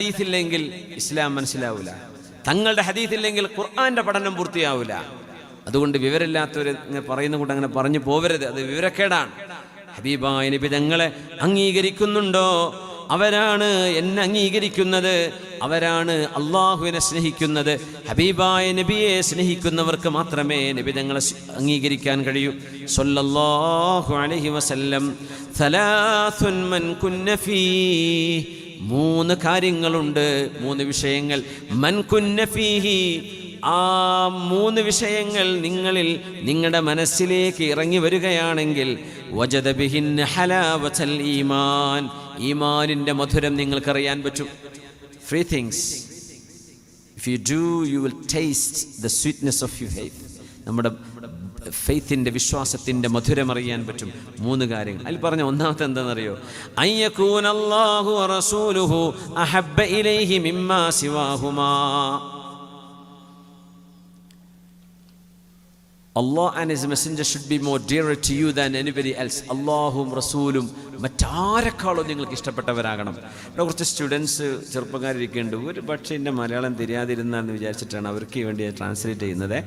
ഹദീസില്ലെങ്കിൽ ഇസ്ലാം മനസ്സിലാവില്ല തങ്ങളുടെ ഹദീസില്ലെങ്കിൽ ഖുർആന്റെ പഠനം പൂർത്തിയാവില്ല അതുകൊണ്ട് വിവരമില്ലാത്തവർ ഇങ്ങനെ പറയുന്ന കൂടെ അങ്ങനെ പറഞ്ഞു പോവരുത്. അത് വിവരക്കേടാണ്. ഹബീബായ നബി തങ്ങളെ അംഗീകരിക്കുന്നുണ്ടോ? അവരാണ് എന്നെ അംഗീകരിക്കുന്നത്. അവരാണ് അള്ളാഹുവിനെ സ്നേഹിക്കുന്നത്. ഹബീബായ നബിയെ സ്നേഹിക്കുന്നവർക്ക് മാത്രമേ നബി തങ്ങളെ അംഗീകരിക്കാൻ കഴിയൂ. സൊല്ലാഹു അലഹി വസല്ലം. സലാസുൻ മൻ മൂന്ന് കാര്യങ്ങളുണ്ട് മൂന്ന് വിഷയങ്ങൾ. മൻ കുന്ന ഫീഹി ആ മൂന്ന് വിഷയങ്ങൾ നിങ്ങളിൽ നിങ്ങളുടെ മനസ്സിലേക്ക് ഇറങ്ങി വരികയാണെങ്കിൽ ഹലാവത്തൽ ഈമാൻ. ഈമാനിന്റെ മധുരം നിങ്ങൾക്കറിയാൻ പറ്റും. Three things if you do you will taste the sweetness of you faith നമ്മുടെ ഫെയ്ത്തിന്റെ വിശ്വാസത്തിന്റെ മധുരമറിയാൻ പറ്റും. മൂന്ന് കാര്യങ്ങൾ. അതിൽ പറഞ്ഞ ഒന്നാമത്തെ എന്താണെന്നറിയോ? അയ്യക്കൂനല്ലാഹു റസൂലുഹു അഹബ്ബ ഇലൈഹി മിമ്മാ സിവാഹുമാ. Allah and His Messenger should be more dearer to you than anybody else. അള്ളാഹും റസൂലും മറ്റാരെക്കാളും നിങ്ങൾക്ക് ഇഷ്ടപ്പെട്ടവരാകണം. ഇവിടെ കുറച്ച് സ്റ്റുഡൻസ് ചെറുപ്പക്കാരിരിക്കുന്നുണ്ട്. ഒരു പക്ഷേ എന്റെ മലയാളം തിരിയാതിരുന്നാന്ന് വിചാരിച്ചിട്ടാണ് അവർക്ക് വേണ്ടി ട്രാൻസ്ലേറ്റ് ചെയ്യുന്നത്.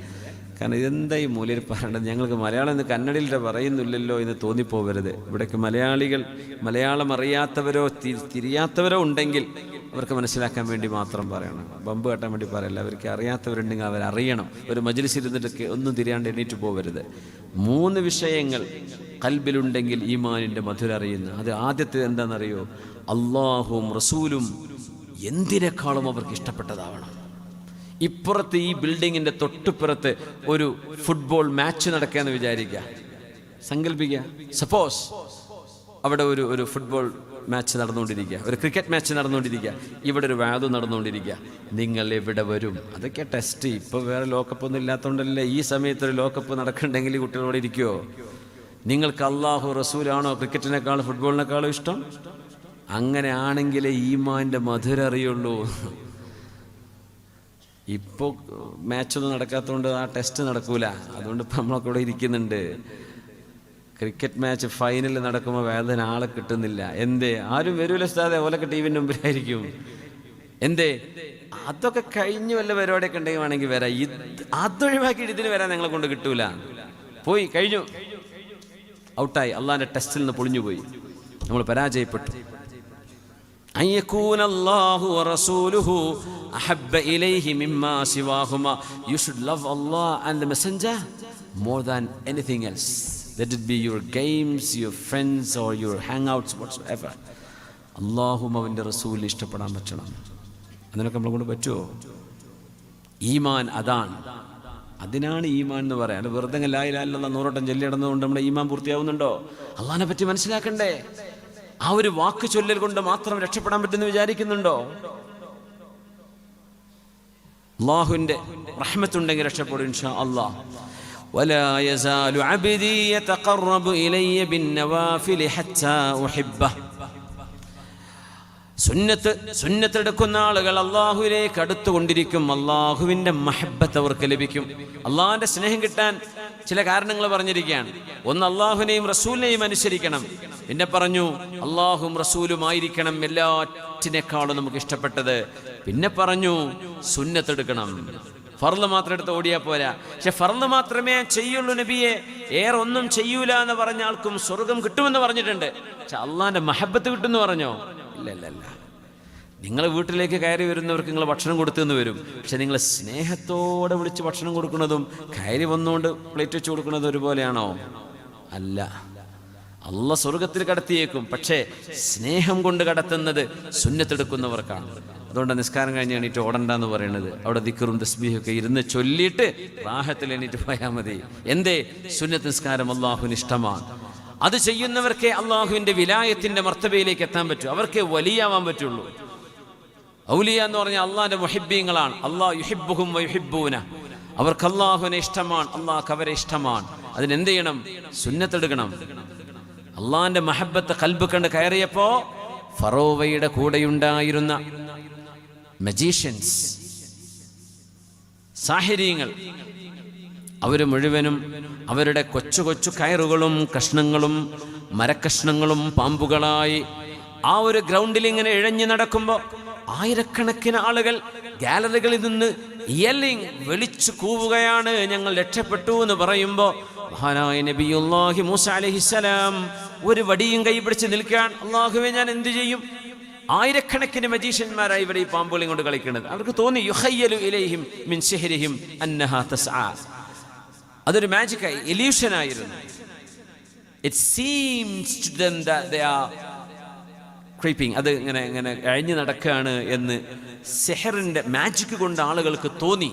കാരണം ഇതെന്താ ഈ മൂലയിൽ പറയേണ്ടത് ഞങ്ങൾക്ക് മലയാളം എന്ന് കന്നഡയിൽ പറയുന്നില്ലല്ലോ എന്ന് തോന്നിപ്പോവരുത് ഇവിടേക്ക് മലയാളികൾ മലയാളം അറിയാത്തവരോ തിരിയാത്തവരോ ഉണ്ടെങ്കിൽ അവർക്ക് മനസ്സിലാക്കാൻ വേണ്ടി മാത്രം പറയണം. ബമ്പ് കെട്ടാൻ വേണ്ടി പറയല്ല. അവർക്ക് അറിയാത്തവരുണ്ടെങ്കിൽ അവരറിയണം ഒരു മജിലിസ് ഇരുന്നിട്ട് ഒന്നും തിരിയാണ്ട് എണീറ്റ് പോവരുത് മൂന്ന് വിഷയങ്ങൾ കൽബിലുണ്ടെങ്കിൽ ഈമാനിന്റെ മധുര അറിയുന്ന. അത് ആദ്യത്തെ എന്താണെന്നറിയോ? അള്ളാഹും റസൂലും എന്തിനേക്കാളും അവർക്ക് ഇഷ്ടപ്പെട്ടതാവണം. ഇപ്പുറത്ത് ഈ ബിൽഡിങ്ങിന്റെ തൊട്ടുപ്പുറത്ത് ഒരു ഫുട്ബോൾ മാച്ച് നടക്കുകയെന്ന് വിചാരിക്കുക സങ്കല്പിക്കുക സപ്പോസ് അവിടെ ഒരു ഒരു ഫുട്ബോൾ മാച്ച് നടന്നുകൊണ്ടിരിക്കുക ഒരു ക്രിക്കറ്റ് മാച്ച് നടന്നുകൊണ്ടിരിക്കുക ഇവിടെ ഒരു വാദം നടന്നുകൊണ്ടിരിക്കുക നിങ്ങൾ എവിടെ വരും? അതൊക്കെ ടെസ്റ്റ് ഇപ്പോൾ വേറെ ലോക്കപ്പ് ഒന്നും ഇല്ലാത്തതുകൊണ്ടല്ലേ ഈ സമയത്ത് ഒരു ലോക്കപ്പ് നടക്കണ്ടെങ്കിൽ ഈ കുട്ടികളോട് ഇരിക്കുമോ നിങ്ങൾക്ക് അള്ളാഹു റസൂലാണോ ക്രിക്കറ്റിനേക്കാളും ഫുട്ബോളിനേക്കാളും ഇഷ്ടം? അങ്ങനെ ആണെങ്കിലേ ഈമാന്റെ മധുര അറിയുള്ളൂ ഇപ്പോൾ മാച്ചൊന്നും നടക്കാത്തതുകൊണ്ട് ആ ടെസ്റ്റ് നടക്കൂല. അതുകൊണ്ട് ഇപ്പം നമ്മളൊക്കെ ഇവിടെ ഇരിക്കുന്നുണ്ട്. ക്രിക്കറ്റ് മാച്ച് ഫൈനൽ നടക്കുമ്പോൾ വേദന ആളെ കിട്ടുന്നില്ല. എന്തേ? ആരും വരൂല സ്ഥാതെ ഓലൊക്കെ ടി വിന്റെ മുമ്പിലായിരിക്കും. എന്തേ? അതൊക്കെ കഴിഞ്ഞു വല്ല പരിപാടിയൊക്കെ ഉണ്ടെങ്കിൽ വേണമെങ്കിൽ വരാം. ഇത് അതൊഴിവാക്കി ഇതിന് വരാൻ നിങ്ങളെ കൊണ്ട് കിട്ടൂല. പോയി കഴിഞ്ഞു. ഔട്ടായി അള്ളാന്റെ ടെസ്റ്റിൽ നിന്ന് പൊളിഞ്ഞു പോയി. നമ്മൾ പരാജയപ്പെട്ടു. അഹബ്ബ ഇലൈഹി മിമ്മാ സിവാഹുമ you should love Allah and the messenger more than anything else that it be your games your friends or your hangouts whatsoever അള്ളാഹും അവന്റെ റസൂലിനെ ഇഷ്ടപ്പെടാൻ പറ്റണം അതിനൊക്കെ നമ്മളെ കൊണ്ട് പറ്റുമോ ഈമാൻ അതാണ്. അതിനാണ് ഈമാൻ എന്ന് പറയാം അത് വെറുതെ ലായിലല്ല നൂറോട്ടം ചൊല്ലിയിടുന്നതുകൊണ്ട് നമ്മുടെ ഈമാൻ പൂർത്തിയാവുന്നുണ്ടോ? അള്ളഹാനെ പറ്റി മനസ്സിലാക്കണ്ടേ? ആ ഒരു വാക്ക് ചൊല്ലൽ കൊണ്ട് മാത്രം രക്ഷപ്പെടാൻ പറ്റുമെന്ന് വിചാരിക്കുന്നുണ്ടോ? അള്ളാഹുവിന്റെ റഹ്മത്തുണ്ടെങ്കിൽ രക്ഷപ്പെടും ഇൻഷാ അള്ളാഹ് ولا يزال عبدي يتقرب إلي بالنوافل حتى أحبه സുന്നത്ത് സുന്നത്തെടുക്കുന്ന ആളുകൾ അള്ളാഹുവിലേക്ക് അടുത്തുകൊണ്ടിരിക്കും. അള്ളാഹുവിന്റെ മഹബത്ത് അവർക്ക് ലഭിക്കും. അള്ളാഹിന്റെ സ്നേഹം കിട്ടാൻ ചില കാരണങ്ങൾ പറഞ്ഞിരിക്കുകയാണ്. ഒന്ന് അള്ളാഹുവിനെയും റസൂലിനെയും അനുസരിക്കണം. പിന്നെ പറഞ്ഞു അള്ളാഹും റസൂലുമായിരിക്കണം എല്ലാറ്റിനേക്കാളും നമുക്ക് ഇഷ്ടപ്പെട്ടത്. പിന്നെ പറഞ്ഞു സുന്നത്തെടുക്കണം. ഫർൾ മാത്രം എടുത്ത് ഓടിയാൽ പോരാ. പക്ഷെ ഫർൾ മാത്രമേ ചെയ്യുള്ളൂ നബിയെ. ഏറെ ഒന്നും ചെയ്യൂല എന്ന് പറഞ്ഞ ആൾക്കും സ്വർഗം കിട്ടുമെന്ന് പറഞ്ഞിട്ടുണ്ട്. പക്ഷെ അള്ളാഹിന്റെ മഹബത്ത് കിട്ടുമെന്ന് പറഞ്ഞോ? ഇല്ല നിങ്ങൾ വീട്ടിലേക്ക് കയറി വരുന്നവർക്ക് നിങ്ങൾ ഭക്ഷണം കൊടുത്തെന്ന് വരും. പക്ഷെ നിങ്ങൾ സ്നേഹത്തോടെ വിളിച്ച് ഭക്ഷണം കൊടുക്കുന്നതും കയറി വന്നുകൊണ്ട് പ്ലേറ്റ് വെച്ച് കൊടുക്കുന്നതും ഒരുപോലെയാണോ? അല്ല. അല്ല സ്വർഗത്തിൽ കടത്തിയേക്കും. പക്ഷേ സ്നേഹം കൊണ്ട് കടത്തുന്നത് സുന്നത്തെടുക്കുന്നവർക്കാണ്. അതുകൊണ്ട് നിസ്കാരം കഴിഞ്ഞ് എണീറ്റ് ഓടണ്ടെന്ന് പറയുന്നത്. അവിടെ ദിക്കറും തസ്ബീഹും ഒക്കെ ഇരുന്ന് ചൊല്ലിയിട്ട് റാഹത്തിൽ എണീറ്റ് പോയാൽ മതി. എന്തേ? സുന്നത്ത് നിസ്കാരം അള്ളാഹുവിന് ഇഷ്ടമാണ്. അത് ചെയ്യുന്നവർക്കേ അള്ളാഹുവിന്റെ വിലായത്തിന്റെ മർത്തബയിലേക്ക് എത്താൻ പറ്റൂ. അവർക്ക് വലിയാവാൻ പറ്റുള്ളൂ. ഔലിയ എന്ന് പറഞ്ഞാൽ അള്ളാഹിന്റെ മുഹിബ്ബീങ്ങളാണ്. അള്ളാഹ് അവർക്ക് അള്ളാഹുവിനെ ഇഷ്ടമാണ്. അള്ളാഹ് അവരെ ഇഷ്ടമാണ്. അതിനെന്ത് ചെയ്യണം? സുന്നത്തെടുക്കണം. അള്ളാഹിന്റെ മഹബത്ത് കൽബ് കണ്ട് കയറിയപ്പോ ഫറോവയുടെ കൂടെയുണ്ടായിരുന്ന മജീഷ്യൻസ് സാഹചര്യങ്ങൾ അവർ മുഴുവനും അവരുടെ കൊച്ചു കൊച്ചു കയറുകളും കഷ്ണങ്ങളും മരക്കഷ്ണങ്ങളും പാമ്പുകളായി ആ ഒരു ഗ്രൗണ്ടിൽ ഇങ്ങനെ ഇഴഞ്ഞു നടക്കുമ്പോൾ ആയിരക്കണക്കിന് ആളുകൾ ഗാലറികളിൽ നിന്ന് യെല്ലിങ് വിളിച്ചു കൂവുകയാണ്. ഞങ്ങൾ രക്ഷപ്പെട്ടു എന്ന് പറയുമ്പോൾ മഹാനായ നബി നബിയുല്ലാഹി മൂസ അലഹിസലാം ഒരു വടിയും കൈ പിടിച്ച് നിൽക്കാൻ അള്ളാഹുവെ ഞാൻ എന്തു ചെയ്യും? ആയിരക്കണക്കിന് മജീഷ്യന്മാരായി ഇവിടെ ഈ പാമ്പുകളെയും കൊണ്ട് കളിക്കുന്നത്. അവർക്ക് തോന്നി യുഹയ്യലു ഇലൈഹിം മിൻ ശഹരിഹിം അന്നഹ തസ്ആ. അതൊരു മാജിക്കായി എല്യൂഷനായിരുന്നു ഇറ്റ് സീംസ് ടു ക്രീപ്പിംഗ് അത് ഇങ്ങനെ ഇങ്ങനെ അഴിഞ്ഞു നടക്കുകയാണ് എന്ന് സെഹറിന്റെ മാജിക് കൊണ്ട് ആളുകൾക്ക് തോന്നി.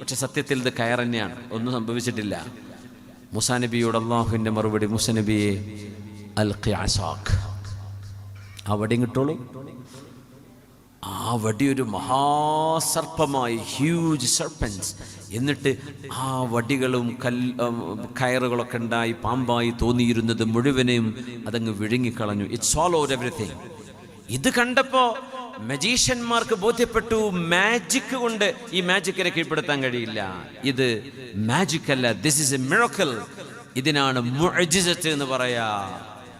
പക്ഷെ സത്യത്തിൽ ഇത് കയർ തന്നെയാണ്. ഒന്നും സംഭവിച്ചിട്ടില്ല. മുസാ നബിയോട് മറുപടി മുസ നബിയെ അൽ അവിടെ വടി കിട്ടോളൂ ആ വടിയൊരു മഹാസർപ്പമായി ഹ്യൂജ് സർപ്പൻസ് എന്നിട്ട് ആ വടികളും കൽ കയറുകളൊക്കെ ഉണ്ടായി പാമ്പായി തോന്നിയിരുന്നത് മുഴുവനെയും അതങ്ങ് വിഴുങ്ങിക്കളഞ്ഞു. ഇറ്റ്സ് ഓൾ ഓവർ എവറിഥിങ് ഇത് കണ്ടപ്പോ മജീഷ്യന്മാർക്ക് ബോധ്യപ്പെട്ടു മാജിക് കൊണ്ട് ഈ മാജിക്കിനെ കീഴ്പ്പെടുത്താൻ കഴിയില്ല. ഇത് മാജിക് അല്ല ദിസ് ഇസ് എ മിറക്കൽ ഇതിനാണ് എന്ന് പറയാ.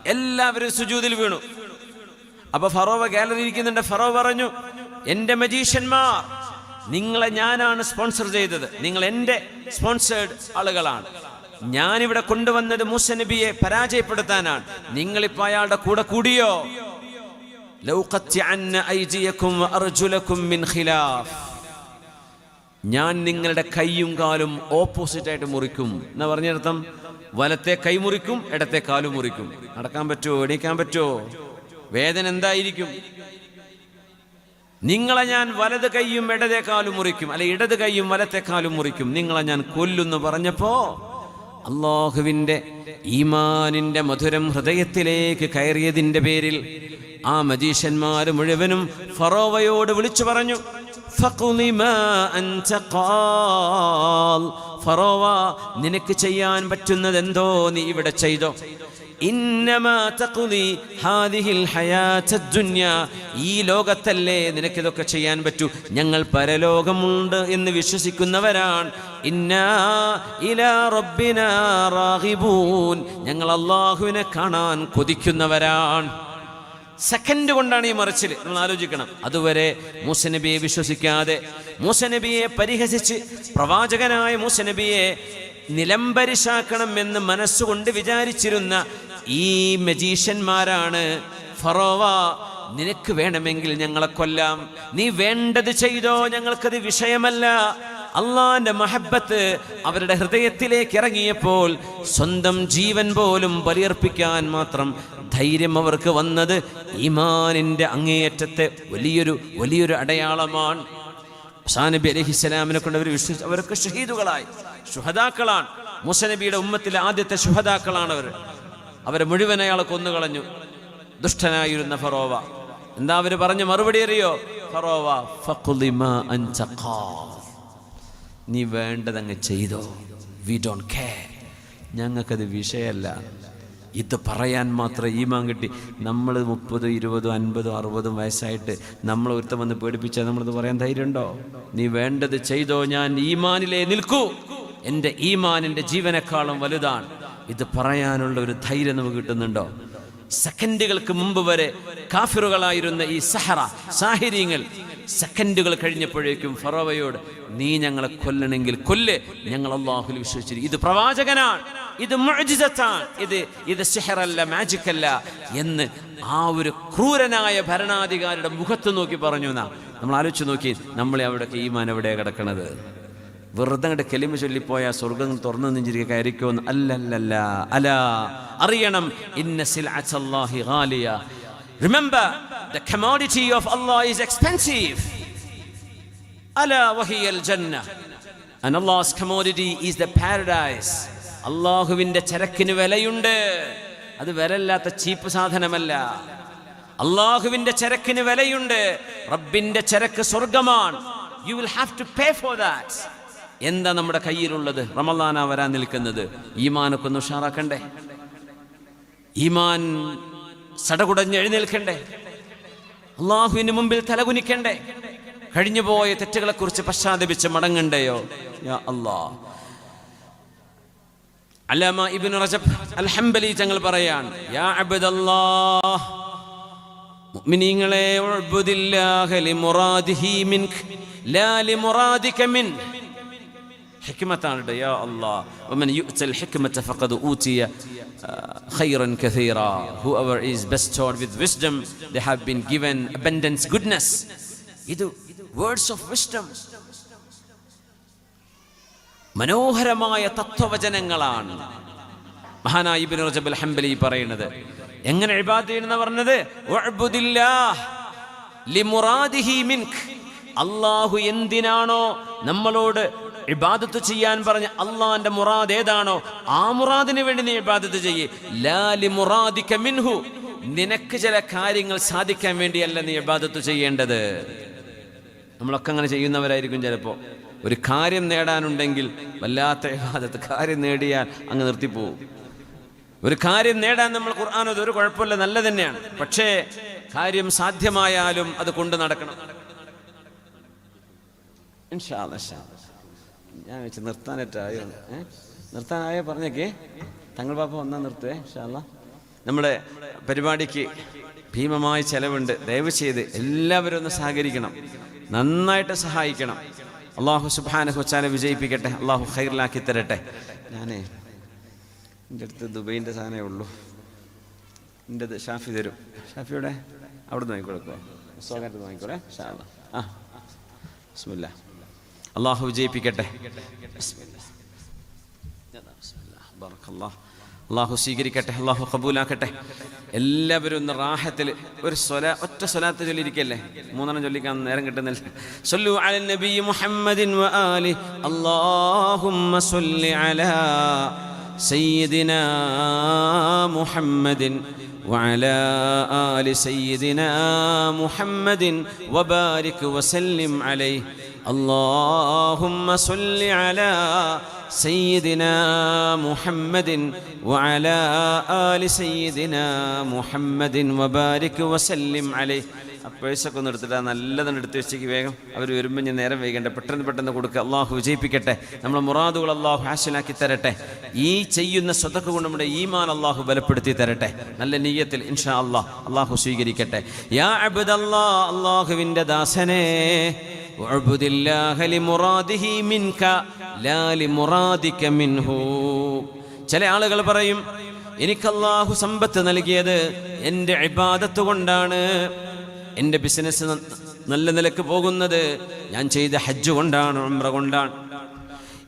എല്ലാവരും സുജൂതിൽ വീണു. അപ്പൊ ഫറോവ ഇരിക്കുന്നുണ്ട്. ഫറോ പറഞ്ഞു എന്റെ മജീഷ്യന്മാർ നിങ്ങളെ ഞാനാണ് സ്പോൺസർ ചെയ്തത്. നിങ്ങൾ എന്റെ സ്പോൺസേഡ് ആളുകളാണ്. ഞാനിവിടെ കൊണ്ടുവന്നത് മൂസ നബിയെ പരാജയപ്പെടുത്താനാണ്. നിങ്ങളിപ്പോ അയാളുടെ കൂടെ കൂടിയോ? ഞാൻ നിങ്ങളുടെ കൈയും കാലും ഓപ്പോസിറ്റ് ആയിട്ട് മുറിക്കും. എന്നാ പറഞ്ഞർത്ഥം വലത്തെ കൈ മുറിക്കും ഇടത്തെ കാലും മുറിക്കും. നടക്കാൻ പറ്റുമോ എണീക്കാൻ പറ്റുമോ വേദന എന്തായിരിക്കും? നിങ്ങളെ ഞാൻ വലത് കൈയും ഇടതേക്കാലും കാലും മുറിക്കും. അല്ലെ ഇടത് കൈയും വലത്തെ കാലും മുറിക്കും. നിങ്ങളെ ഞാൻ കൊല്ലുന്നു പറഞ്ഞപ്പോ അള്ളാഹുവിന്റെ ഈമാനിന്റെ മധുരം ഹൃദയത്തിലേക്ക് കയറിയതിന്റെ പേരിൽ ആ മജീഷ്യന്മാർ മുഴുവനും ഫറോവയോട് വിളിച്ചു പറഞ്ഞു. ഫറോവ നിനക്ക് ചെയ്യാൻ പറ്റുന്നതെന്തോ നീ ഇവിടെ ചെയ്തോ. ഈ ലോകത്തല്ലേ നിനക്കിതൊക്കെ ചെയ്യാൻ പറ്റൂ? ഞങ്ങൾ പരലോകമുണ്ട് എന്ന് വിശ്വസിക്കുന്നവരാണ്. ഞങ്ങൾ അള്ളാഹുവിനെ കാണാൻ കൊതിക്കുന്നവരാണ്. സെക്കൻഡ് കൊണ്ടാണ് ഈ മറിച്ചിൽ നമ്മൾ ആലോചിക്കണം. അതുവരെ മൂസനബിയെ വിശ്വസിക്കാതെ മൂസനബിയെ പരിഹസിച്ച് പ്രവാചകനായ മൂസനബിയെ നിലംപരിശാക്കണം എന്ന് മനസ്സുകൊണ്ട് വിചാരിച്ചിരുന്ന ഈ മജീഷ്യന്മാരാണ്. ഫറോവ നിനക്ക് വേണമെങ്കിൽ ഞങ്ങളെ കൊല്ലാം. നീ വേണ്ടത് ചെയ്തോ ഞങ്ങൾക്കത് വിഷയമല്ല. അള്ളാന്റെ മഹബത്ത് അവരുടെ ഹൃദയത്തിലേക്ക് ഇറങ്ങിയപ്പോൾ സ്വന്തം ജീവൻ പോലും ബലിയർപ്പിക്കാൻ മാത്രം ധൈര്യം അവർക്ക് വന്നത് ഈമാനിന്റെ അങ്ങേയറ്റത്തെ വലിയൊരു വലിയൊരു അടയാളമാണ്. സാനബി അലഹിസ്സലാമിനെ കൊണ്ട് അവർ വിശ്വസിച്ച് അവരൊക്കെ ഷഹീദുകളായി ശുഹദാക്കളാണ്. മുസനബിയുടെ ഉമ്മത്തിലെ ആദ്യത്തെ ശുഹദാക്കളാണ് അവർ അവരെ മുഴുവൻ അയാളെ കൊന്നുകളഞ്ഞു. ദുഷ്ടനായിരുന്ന ഫറോവ. എന്താ അവർ പറഞ്ഞു മറുപടി അറിയോ? ഫറോവ. നീ വേണ്ടതങ്ങ് ചെയ്തോ. വി ഡോണ്ട് കെയർ ഞങ്ങൾക്കത് വിഷയമല്ല. ഇത് പറയാൻ മാത്രം ഈമാൻ കിട്ടി. നമ്മൾ മുപ്പതും ഇരുപതും അൻപതും അറുപതും വയസ്സായിട്ട് നമ്മൾ ഒരുത്തം വന്ന് പേടിപ്പിച്ചാൽ നമ്മളിത് പറയാൻ ധൈര്യമുണ്ടോ? നീ വേണ്ടത് ചെയ്തോ. ഞാൻ ഈമാനിലേ നിൽക്കൂ. എന്റെ ഈമാൻ എന്റെ ജീവനേക്കാളും വലുതാണ്. ഇത് പറയാനുള്ള ഒരു ധൈര്യം നമുക്ക് കിട്ടുന്നുണ്ടോ? സെക്കൻഡുകൾക്ക് മുമ്പ് വരെ കാഫിറുകളായിരുന്ന ഈ സഹറ സാഹിര്യങ്ങൾ സെക്കൻഡുകൾ കഴിഞ്ഞപ്പോഴേക്കും ഫറോവയോട് നീ ഞങ്ങളെ കൊല്ലണമെങ്കിൽ കൊല്ല് ഞങ്ങൾ അള്ളാഹുൽ വിശ്വസിച്ചിരിക്കും ഇത് പ്രവാചകനാണ് ഇത് മുഅ്ജിസത്താണ് ഇത് ഇത് സെഹറല്ല മാജിക് അല്ല എന്ന് ആ ഒരു ക്രൂരനായ ഭരണാധികാരിയുടെ മുഖത്ത് നോക്കി പറഞ്ഞു എന്നാ. നമ്മൾ ആലോചിച്ച് നോക്കി നമ്മളെ അവിടെയൊക്കെ ഈമാൻ എവിടെയാണ് കിടക്കണത്? വെറുതെ അങ്ങോട്ട് കെലിമ ചൊല്ലിപ്പോയ സ്വർഗം തുറന്നു നെഞ്ചിരിക്കുക കയറിക്കോന്ന് അല്ലല്ലല്ല. അല. അറിയണം. Remember the commodity of Allah is expensive അല വഹിയൽ ജന്ന. And Allah's commodity is the paradise. അള്ളാഹുവിന്റെ ചരക്കിന് വിലയുണ്ട്. അത് വിലയില്ലാത്ത ചീപ്പ് സാധനമല്ല. അള്ളാഹുവിന്റെ ചരക്കിന് വിലയുണ്ട്. റബ്ബിന്റെ ചരക്ക് സ്വർഗമാണ് you will have to pay for that എന്താ നമ്മുടെ കയ്യിലുള്ളത്? റമലാന വരാൻ നിൽക്കുന്നത്. ഈമാനൊക്കെ ഒന്ന് ഉഷാറാക്കണ്ടേ? ഈമാൻ സടകുടഞ്ഞ് എഴുന്നേൽക്കണ്ടേ? അള്ളാഹുവിന് മുമ്പിൽ തലകുനിക്കണ്ടേ? കഴിഞ്ഞുപോയ തെറ്റുകളെക്കുറിച്ച് പശ്ചാത്തപിച്ച് മടങ്ങണ്ടയോ? അല്ലാ അല്ലാമ ഇബിൻ റജബ് അൽ ഹംബലി തങ്ങൾ പറയാണ് യാ മുഅ്മിനീങ്ങളെ ഉഅ്ബുദില്ലാഹ ലിമുറാദിഹി മിൻക് ലാ ലിമുറാദിക മിൻ ഹിക്മത്താണ് ട്ടോ, യാ കസീറ whoever is bestowed with wisdom they have been given abundance goodness. ഇത് വേർഡ്സ് ഓഫ് വിസ്ഡം മനോഹരമായ തത്വവചനങ്ങളാണ്. മഹാനായ ഇബ്നു റജബ് അൽ ഹംബലി പറയുന്നത്. എങ്ങനെ ഇബാദത്ത് ചെയ്യണമെന്ന് പറഞ്ഞത്? ലിമുറാദിഹി മിൻക് അള്ളാഹു എന്തിനാണോ നമ്മളോട് ഇബാദത്ത് ചെയ്യാൻ പറഞ്ഞ അള്ളാന്റെ മുറാദ് ഏതാണോ ആ മുറാദിന് വേണ്ടി നീ ഇബാദത്ത് ചെയ്യേ. ലാലി മിൻഹു. നിനക്ക് ചില കാര്യങ്ങൾ സാധിക്കാൻ വേണ്ടിയല്ല നീ ഇബാദത്ത് ചെയ്യേണ്ടത്. നമ്മളൊക്കെ അങ്ങനെ ചെയ്യുന്നവരായിരിക്കും ചിലപ്പോ. ഒരു കാര്യം നേടാനുണ്ടെങ്കിൽ വല്ലാത്ത ഇബാദത്ത് കാര്യം നേടിയാൽ അങ്ങ് നിർത്തിപ്പോവും. ഒരു കാര്യം നേടാൻ നമ്മൾ ഖുർആൻ ഒരു കുഴപ്പമില്ല നല്ല തന്നെയാണ്. പക്ഷേ കാര്യം സാധ്യമായാലും അത് കൊണ്ട് നടക്കണം. ഇൻഷാ. ഞാൻ വെച്ച് നിർത്താനായിട്ടായോ ഏ? നിർത്താനായോ? പറഞ്ഞേക്കേ. തങ്ങൾ പാപ്പ വന്നാൽ നിർത്തുവേ ഷാല്ല നമ്മുടെ പരിപാടിക്ക് ഭീമമായ ചെലവുണ്ട്. ദയവ് ചെയ്ത് എല്ലാവരും ഒന്ന് സഹകരിക്കണം. നന്നായിട്ട് സഹായിക്കണം. അള്ളാഹു സുബാന കൊച്ചാനെ വിജയിപ്പിക്കട്ടെ. അള്ളാഹു ഖൈറിലാക്കി തരട്ടെ. ഞാനേ എന്റെ അടുത്ത് ദുബൈന്റെ സാധനമേ ഉള്ളൂ. എന്റെ ഷാഫി തരും. ഷാഫിയുടെ അവിടെ നിന്ന് വാങ്ങിക്കൊടുക്കുക സ്വാഗതം വാങ്ങിക്കോളെ ഷാ. ആ. ബിസ്മില്ലാ. അള്ളാഹു വിജയിപ്പിക്കട്ടെ ബിസ്മില്ലാ. ബിസ്മില്ലാ. ബറക്കല്ലാഹ്. അള്ളാഹു സ്വീകരിക്കട്ടെ അള്ളാഹു കബൂലാക്കട്ടെ എല്ലാവരും ഒന്ന് റാഹത്തിൽ ഒരു സ്വല ഒറ്റ സ്വലാത്ത് ചൊല്ലിയിരിക്കല്ലേ മൂന്നെണ്ണം ചൊല്ലിക്കാൻ നേരം കിട്ടുന്നില്ല സല്ലു അലൻ നബി മുഹമ്മദിൻ വ ആലി അല്ലാഹുമ്മ സല്ലി അലാ സയ്യിദിനാ മുഹമ്മദിൻ وعلى آل سيدنا محمد وبارك وسلم عليه اللهم صل على سيدنا محمد وعلى آل سيدنا محمد وبارك وسلم عليه അപ്പോഴൊക്കെ ഒന്ന് എടുത്തിട്ട് നല്ലതാണ് എടുത്ത് വെച്ചേക്ക് വേഗം അവർ വരുമ്പോൾ ഞാൻ നേരം വൈകണ്ട പെട്ടെന്ന് പെട്ടെന്ന് കൊടുക്കുക അള്ളാഹു വിജയിപ്പിക്കട്ടെ നമ്മളെ മുറാദുകൾ അള്ളാഹു ഹാസിലാക്കി തരട്ടെ ഈ ചെയ്യുന്ന സ്വതക്ക് കൊണ്ട് നമ്മുടെ ഈമാൻ അള്ളാഹു ബലപ്പെടുത്തി തരട്ടെ നല്ല നീയത്തിൽ ഇൻഷാ അള്ളാഹ് അള്ളാഹു സ്വീകരിക്കട്ടെ യാ അബ്ദല്ലാ അള്ളാഹുവിൻ്റെ ദാസനെ ചില ആളുകൾ പറയും എനിക്ക് അള്ളാഹു സമ്പത്ത് നൽകിയത് എന്റെ ഇബാദത്ത് കൊണ്ടാണ്. എന്റെ ബിസിനസ് നല്ല നിലയ്ക്ക് പോകുന്നത് ഞാൻ ചെയ്ത ഹജ്ജ് കൊണ്ടാണ് ഉമ്ര കൊണ്ടാണ്.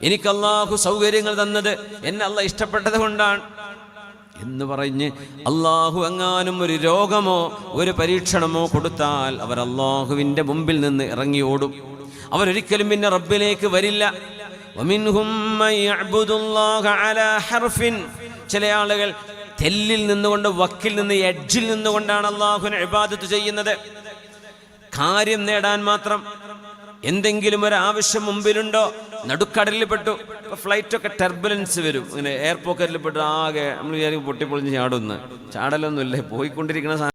എനിക്ക് അള്ളാഹു സൗകര്യങ്ങൾ തന്നത് എന്നെ അള്ളാഹ് ഇഷ്ടപ്പെട്ടത് കൊണ്ടാണ്. എന്ന് പറഞ്ഞ് അള്ളാഹു എങ്ങാനും ഒരു രോഗമോ ഒരു പരീക്ഷണമോ കൊടുത്താൽ അവർ അള്ളാഹുവിന്റെ മുമ്പിൽ നിന്ന് ഇറങ്ങി ഓടും. അവരൊരിക്കലും പിന്നെ റബ്ബിലേക്ക് വരില്ല. ചില ആളുകൾ തെല്ലിൽ നിന്നുകൊണ്ട് വക്കിൽ നിന്ന് എഡ്ജിൽ നിന്നുകൊണ്ടാണ് അള്ളാഹുവിനെ ഇബാദത്ത് ചെയ്യുന്നത്. കാര്യം നേടാൻ മാത്രം എന്തെങ്കിലും ഒരു ആവശ്യം മുമ്പിലുണ്ടോ? നടുക്കടലിൽ പെട്ടു ഇപ്പൊ ഫ്ലൈറ്റ് ഒക്കെ ടെർബുലൻസ് വരും. ഇങ്ങനെ എയർ പോക്കറ്റിൽ പെട്ട് ആകെ നമ്മൾ വിചാരിക്കും പൊട്ടിപ്പൊളിഞ്ഞ് ചാടുന്നു ചാടലൊന്നുമില്ലേ. പോയിക്കൊണ്ടിരിക്കുന്ന സാധനം